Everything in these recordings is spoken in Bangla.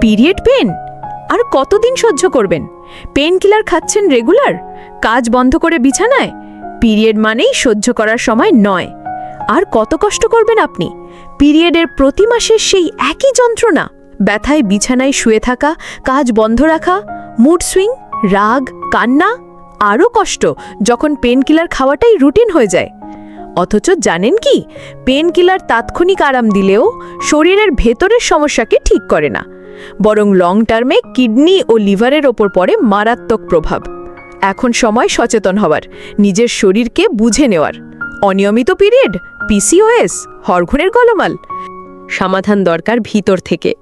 Period pen? আর কতদিন সহ্য করবেন? পেন কিলার খাচ্ছেন রেগুলার? কাজ বন্ধ করে বিছানায়? পিরিয়ড মানেই সহ্য করার সময় নয়। আর কত কষ্ট করবেন আপনি? পিরিয়ডের প্রতি মাসের সেই একই যন্ত্রণা? ব্যথায় বিছানায় শুয়ে থাকা, কাজ বন্ধ রাখা মুড সুইং রাগ, কান্না, আরও কষ্ট যখন পেন কিলার খাওয়াটাই রুটিন হয়ে যায়। অথচ জানেন কি? পেন কিলার তাৎক্ষণিক আরাম দিলেও শরীরের ভেতরের সমস্যাকে ঠিক করে না। বরং লং টার্মে কিডনি ও লিভারের ওপর পড়ে মারাত্মক প্রভাব। এখন সময় সচেতন হওয়ার, নিজের শরীরকে বুঝে নেওয়ার। অনিয়মিত পিরিয়ড পিসিওএস হরঘুনের গলমাল। সমাধান দরকার ভিতর থেকে।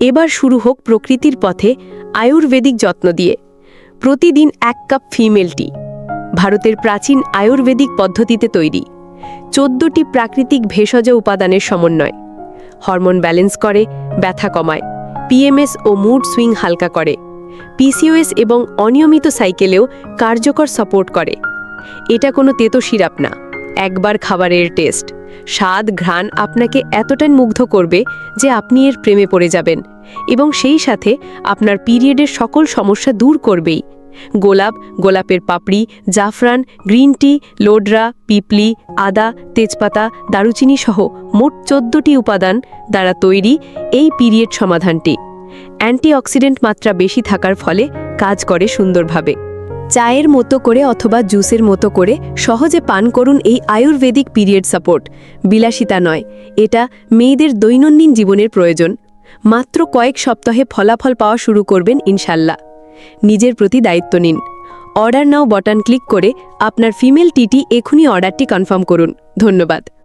এবার শুরু হোক প্রকৃতির পথে আয়ুর্বেদিক যত্ন দিয়ে। প্রতিদিন এক কাপ ফিমেল টি ভারতের প্রাচীন আয়ুর্বেদিক পদ্ধতিতে তৈরি। চোদ্দটি প্রাকৃতিক ভেষজ উপাদানের সমন্বয়। হরমোন ব্যালেন্স করে, ব্যথা কমায়। পিএমএস ও মুড সুইং হালকা করে। পিসিওএস এবং অনিয়মিত সাইকেলেও কার্যকর সাপোর্ট করে। এটা কোনো তেতো সিরাপ না। একবার খাবারের টেস্ট। স্বাদ, ঘ্রাণ আপনাকে এতটাই মুগ্ধ করবে যে আপনি এর প্রেমে পড়ে যাবেন এবং সেই সাথে আপনার পিরিয়ডের সকল সমস্যা দূর করবেই। গোলাপ, গোলাপের পাপড়ি, জাফরান, গ্রিন টি, লোডরা, পিপলি, আদা, তেজপাতা দারুচিনি সহ মোট চোদ্দটি উপাদান দ্বারা তৈরি এই পিরিয়ড সমাধানটি। অ্যান্টিঅক্সিডেন্ট মাত্রা বেশি থাকার ফলে কাজ করে সুন্দরভাবে। চায়ের মতো করে অথবা জুসের মতো করে সহজে পান করুন এই আয়ুর্বেদিক পিরিয়ড সাপোর্ট। বিলাসিতা নয়, এটা মেয়েদের দৈনন্দিন জীবনের প্রয়োজন। মাত্র কয়েক সপ্তাহে ফলাফল পাওয়া শুরু করবেন ইনশাল্লাহ। নিজের প্রতি দায়িত্ব নিন। অর্ডার নাও বটন ক্লিক করে আপনার ফিমেল টিটি এখনই অর্ডারটি কনফার্ম করুন। ধন্যবাদ।